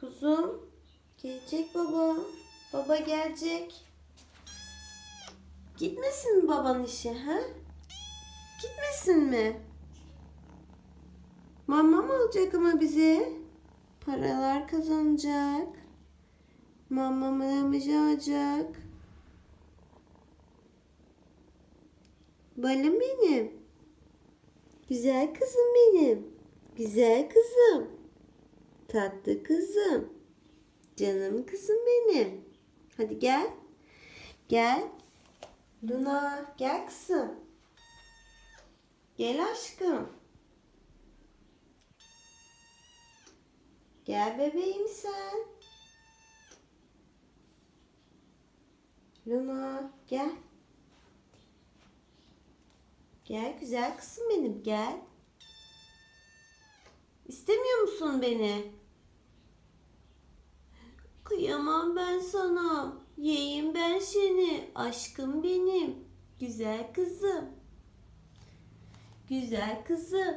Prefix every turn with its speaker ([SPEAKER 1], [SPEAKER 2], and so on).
[SPEAKER 1] Kuzum. Gelecek baba. Baba gelecek. Gitmesin mi baban işe ha? Gitmesin mi? Mama mı alacak ama bize? Paralar kazanacak. Mamamızı alacak. Balım benim. Güzel kızım benim. Güzel kızım. Tatlı kızım. Canım kızım benim. Hadi gel. Gel. Luna gel kızım. Gel aşkım. Gel bebeğim sen. Luna gel. Gel güzel kızım benim gel. İstemiyor musun beni? Kıyamam ben sana. Yiyeyim ben seni. Aşkım benim. Güzel kızım. Güzel kızım.